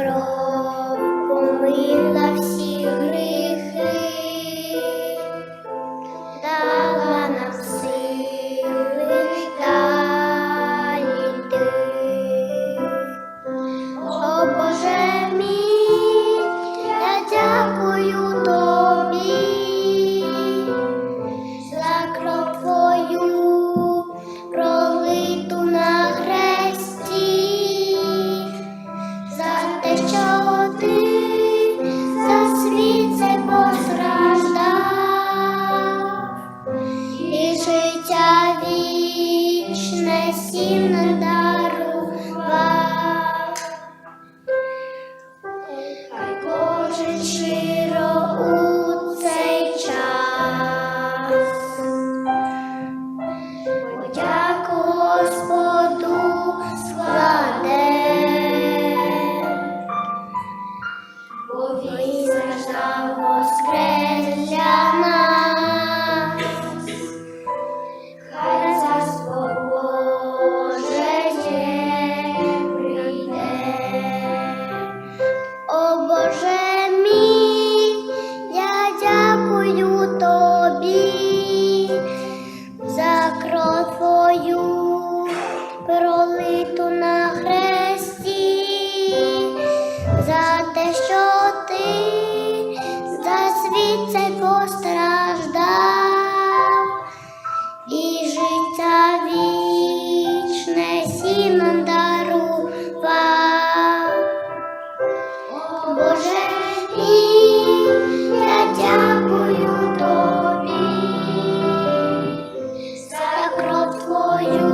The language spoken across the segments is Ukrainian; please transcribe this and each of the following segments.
кров помила всі. всім нам дарував, хай кожен жив. Ковід цей постраждав, і життя вічне сім нам дарував. О Боже мій, я дякую тобі, за кров твою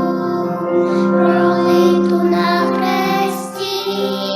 пролиту на хресті.